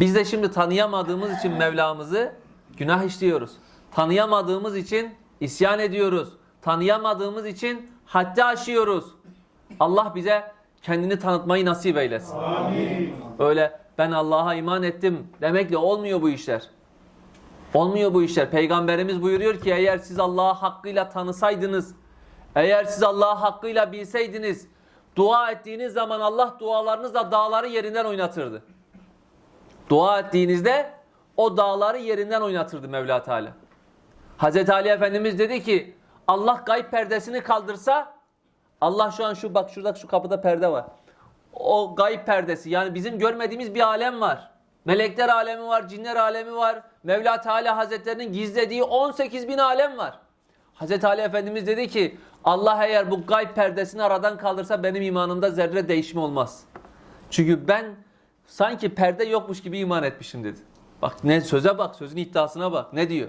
Biz de şimdi tanıyamadığımız için Mevlamızı günah işliyoruz. Tanıyamadığımız için isyan ediyoruz. Tanıyamadığımız için haddi aşıyoruz. Allah bize kendini tanıtmayı nasip eylesin. Öyle ben Allah'a iman ettim demekle olmuyor bu işler. Olmuyor bu işler. Peygamberimiz buyuruyor ki eğer siz Allah'ı hakkıyla tanısaydınız, eğer siz Allah'ı hakkıyla bilseydiniz, dua ettiğiniz zaman Allah dualarınızla dağları yerinden oynatırdı. Dua ettiğinizde o dağları yerinden oynatırdı Mevla Teala. Hazreti Ali Efendimiz dedi ki Allah gayb perdesini kaldırsa Allah şu an şu bak şurada şu kapıda perde var. O gayb perdesi yani bizim görmediğimiz bir alem var. Melekler alemi var, cinler alemi var. Mevla Teala Hazretlerinin gizlediği 18 bin alem var. Hazreti Ali Efendimiz dedi ki Allah eğer bu gayb perdesini aradan kaldırsa benim imanımda zerre değişme olmaz. Çünkü ben sanki perde yokmuş gibi iman etmişim dedi. Bak ne söze bak, sözün iddiasına bak. Ne diyor?